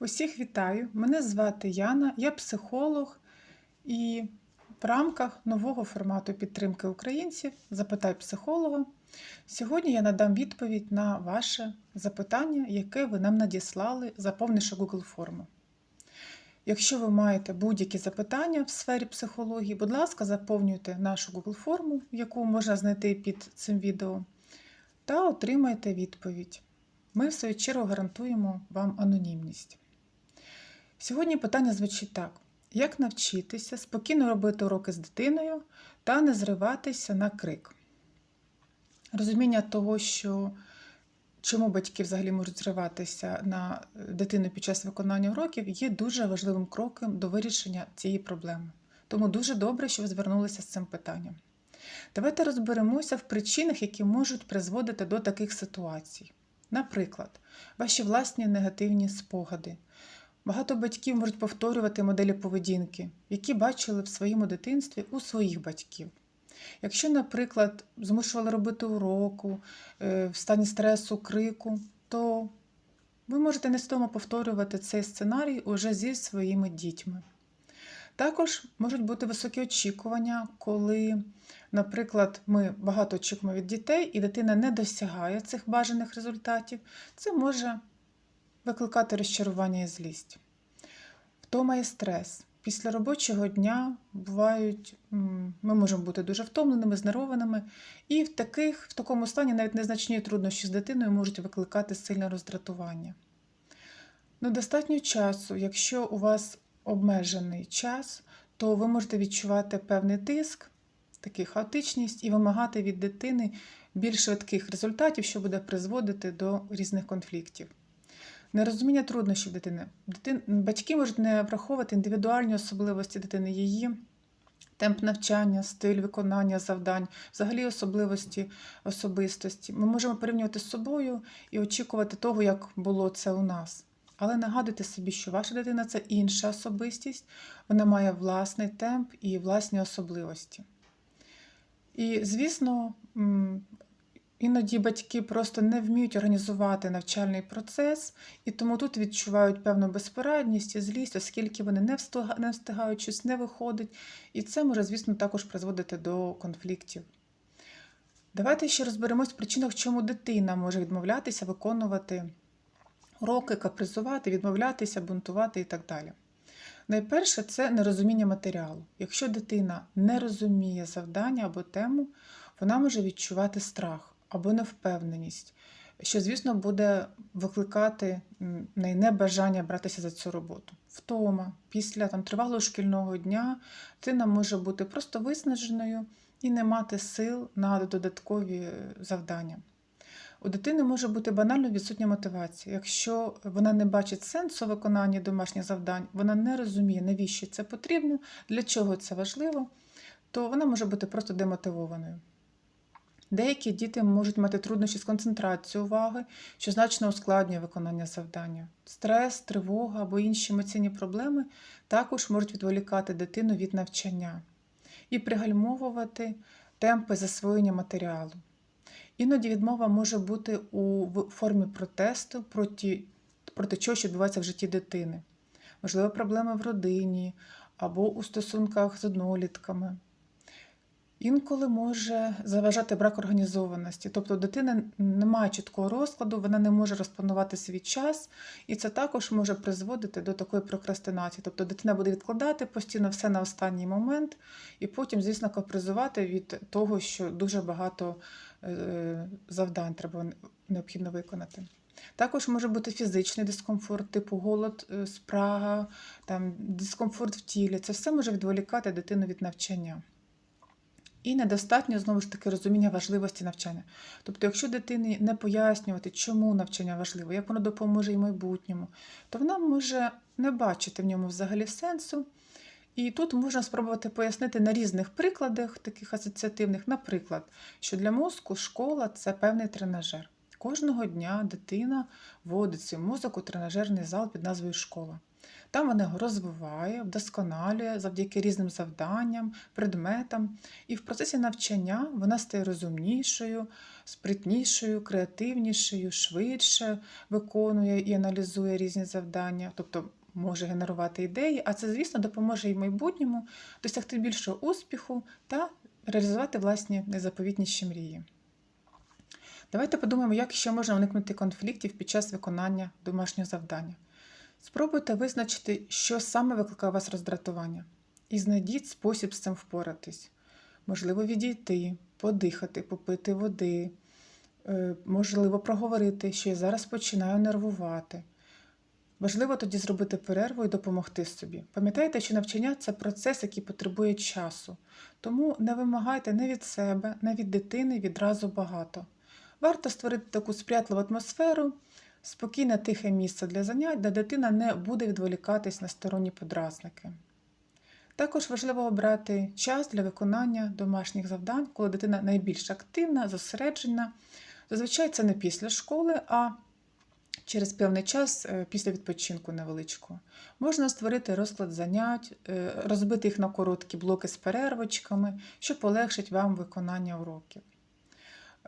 Усіх вітаю! Мене звати Яна, я психолог, і в рамках нового формату підтримки українців Запитай психолога. Сьогодні я надам відповідь на ваше запитання, яке ви нам надіслали, заповнивши Google форму. Якщо ви маєте будь-які запитання в сфері психології, будь ласка, заповнюйте нашу Google форму, яку можна знайти під цим відео, та отримайте відповідь. Ми, в свою чергу, гарантуємо вам анонімність. Сьогодні питання звучить так: як навчитися спокійно робити уроки з дитиною та не зриватися на крик? Розуміння того, що чому батьки взагалі можуть зриватися на дитину під час виконання уроків, є дуже важливим кроком до вирішення цієї проблеми. Тому дуже добре, що ви звернулися з цим питанням. Давайте розберемося в причинах, які можуть призводити до таких ситуацій. Наприклад, ваші власні негативні спогади. Багато батьків можуть повторювати моделі поведінки, які бачили в своєму дитинстві у своїх батьків. Якщо, наприклад, змушували робити уроку е, в стані стресу, крику, то ви можете несвідомо повторювати цей сценарій уже зі своїми дітьми. Також можуть бути високі очікування, коли, наприклад, ми багато очікуємо від дітей, і дитина не досягає цих бажаних результатів, це може викликати розчарування і злість. Втома і стрес. Після робочого дня бувають, ми можемо бути дуже втомленими, знервованими, і в таких, в такому стані навіть незначні труднощі з дитиною можуть викликати сильне роздратування. Недостатньо часу, якщо у вас обмежений час, то ви можете відчувати певний тиск, такий хаотичність і вимагати від дитини більш швидких результатів, що буде призводити до різних конфліктів. Нерозуміння труднощів дитини. Дитин... Батьки можуть не враховувати індивідуальні особливості дитини, її темп навчання, стиль виконання завдань, взагалі особливості особистості. Ми можемо порівнювати з собою і очікувати того, як було це у нас. Але нагадуйте собі, що ваша дитина це інша особистість, вона має власний темп і власні особливості. І, звісно, іноді батьки просто не вміють організувати навчальний процес, і тому тут відчувають певну безпорадність і злість, оскільки вони не встигають щось не виходить. І це може, звісно, також призводити до конфліктів. Давайте ще розберемось в причинах, чому дитина може відмовлятися виконувати уроки, капризувати, відмовлятися, бунтувати і так далі. Найперше це нерозуміння матеріалу. Якщо дитина не розуміє завдання або тему, вона може відчувати страх або невпевненість, що, звісно, буде викликати небажання братися за цю роботу. Втома, після там, тривалого шкільного дня дитина може бути просто виснаженою і не мати сил на додаткові завдання. У дитини може бути банально відсутня мотивація. Якщо вона не бачить сенсу виконання домашніх завдань, вона не розуміє, навіщо це потрібно, для чого це важливо, то вона може бути просто демотивованою. Деякі діти можуть мати труднощі з концентрацією уваги, що значно ускладнює виконання завдання. Стрес, тривога або інші емоційні проблеми також можуть відволікати дитину від навчання і пригальмовувати темпи засвоєння матеріалу. Іноді відмова може бути у формі протесту проти, проти чого, що відбувається в житті дитини. Можливо, проблеми в родині або у стосунках з однолітками. Інколи може заважати брак організованості, тобто у дитини немає чіткого розкладу, вона не може розпланувати свій час, і це також може призводити до такої прокрастинації. Тобто дитина буде відкладати постійно все на останній момент, і потім, звісно, капризувати від того, що дуже багато е, завдань треба необхідно виконати. Також може бути фізичний дискомфорт, типу голод, е, спрага, там, дискомфорт в тілі. Це все може відволікати дитину від навчання. І недостатньо, знову ж таки, розуміння важливості навчання. Тобто, якщо дитині не пояснювати, чому навчання важливо, як воно допоможе і майбутньому, то вона може не бачити в ньому взагалі сенсу. І тут можна спробувати пояснити на різних прикладах, таких асоціативних, наприклад, що для мозку школа це певний тренажер. Кожного дня дитина вводить свій мозок у тренажерний зал під назвою школа. Там вона його розвиває, вдосконалює завдяки різним завданням, предметам, і в процесі навчання вона стає розумнішою, спритнішою, креативнішою, швидше виконує і аналізує різні завдання, тобто може генерувати ідеї, а це, звісно, допоможе їй в майбутньому досягти більшого успіху та реалізувати власні незаповітніші мрії. Давайте подумаємо, як ще можна уникнути конфліктів під час виконання домашнього завдання. Спробуйте визначити, що саме викликає у вас роздратування, і знайдіть спосіб з цим впоратись. Можливо, відійти, подихати, попити води, е, можливо, проговорити, що я зараз починаю нервувати. Важливо тоді зробити перерву і допомогти собі. Пам'ятайте, що навчання це процес, який потребує часу, тому не вимагайте не від себе, не від дитини відразу багато. Варто створити таку сприятливу атмосферу, спокійне тихе місце для занять, де дитина не буде відволікатись на сторонні подразники. Також важливо обрати час для виконання домашніх завдань, коли дитина найбільш активна, зосереджена. Зазвичай це не після школи, а через певний час е, після відпочинку невеличкого. Можна створити розклад занять, е, розбити їх на короткі блоки з перервочками, що полегшить вам виконання уроків.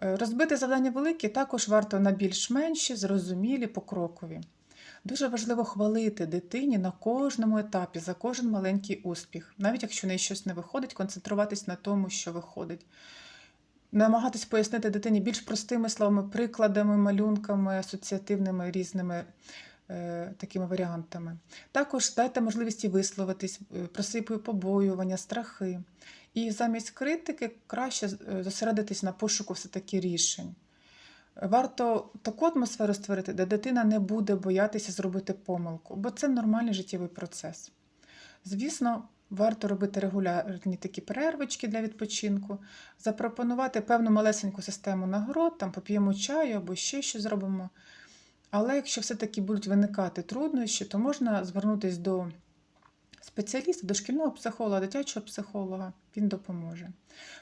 Е, Розбити завдання великі також варто на більш менші, зрозумілі, покрокові. Дуже важливо хвалити дитині на кожному етапі за кожен маленький успіх, навіть якщо неї щось не виходить, концентруватись на тому, що виходить. Намагатись пояснити дитині більш простими словами, прикладами, малюнками, асоціативними різними е, такими варіантами. Також дайте можливість їй висловитись, е, про свої побоювання, страхи. І замість критики краще е, зосередитись на пошуку все-таки рішень. Варто таку атмосферу створити, де дитина не буде боятися зробити помилку, бо це нормальний життєвий процес. Звісно, варто робити регулярні такі перервочки для відпочинку, запропонувати певну малесеньку систему нагород, там поп'ємо чаю або ще щось зробимо. Але якщо все-таки будуть виникати труднощі, то можна звернутися до спеціаліста, дошкільного психолога, дитячого психолога, він допоможе.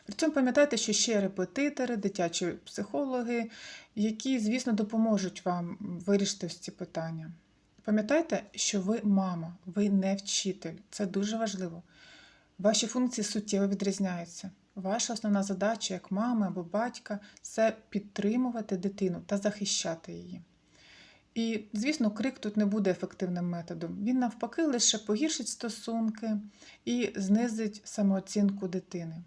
При цьому пам'ятайте, що ще репетитори, дитячі психологи, які, звісно, допоможуть вам вирішити ось ці питання. Пам'ятайте, що ви мама, ви не вчитель. Це дуже важливо. Ваші функції суттєво відрізняються. Ваша основна задача як мами або батька це підтримувати дитину та захищати її. І, звісно, крик тут не буде ефективним методом. Він, навпаки, лише погіршить стосунки і знизить самооцінку дитини.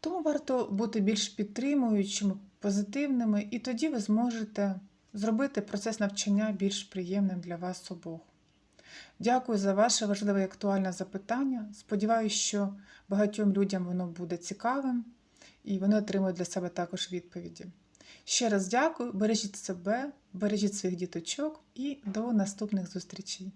Тому варто бути більш підтримуючими, позитивними, і тоді ви зможете зробити процес навчання більш приємним для вас обох. Дякую за ваше важливе і актуальне запитання. Сподіваюся, що багатьом людям воно буде цікавим і вони отримують для себе також відповіді. Ще раз дякую, бережіть себе, бережіть своїх діточок і до наступних зустрічей.